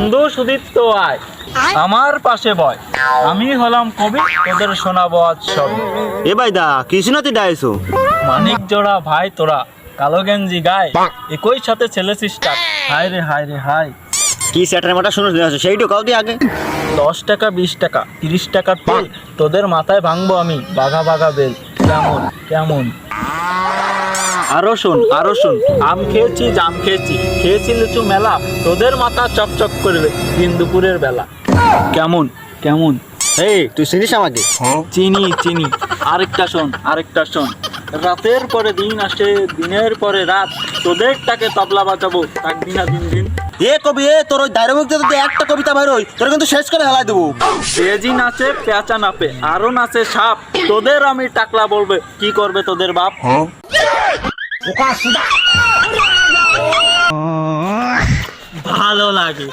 বন্ধু সুদীপ্ত আয়। আমার পাশে বয়। আমি হলাম কবি তোদের শোনাবো আজ সব। এ ভাই দা কৃষ্ণতি ডাইছো মানিক জোড়া ভাই তোরা কালো গেঞ্জি গায়। একই সাথে ছেলে সিস্টার হায় রে হায় রে হায়। কি স্যাটার মাটা শুনো সেইটু কাউ দি আগে। দশ টাকা বিশ টাকা তিরিশ টাকার তেল। তোদের মাথায় ভাঙবো আমি বাঘা বাঘা বেল। কেমন কেমন? আরও শোন আরও শোন। আম খেয়েছি জাম খেয়েছি। খেয়েছি লিচু মেলা তোদের মাথা চকচক করবে দিন দুপুরের বেলা। কেমন কেমন? এই তুই চিনিস আমাকে? চিনি চিনি। আরেকটা শোন আরেকটা শোন। রাতের পরে দিন আসে দিনের পরে রাত। তোদেরটাকে তবলা বাজাবো তাক দিনা দিন দিন। এ কবি এ তোর ওই দায়ের মুখতে যদি একটা কবিতা বের হই তোর কিন্তু শেষ করে হেলাই দেবো। পেঁয়াজি নাচে পেঁচা নাপে আরও নাচে সাপ। তোদের আমি টাকলা বলবে কি করবে তোদের বাপ? ভালো লাগে।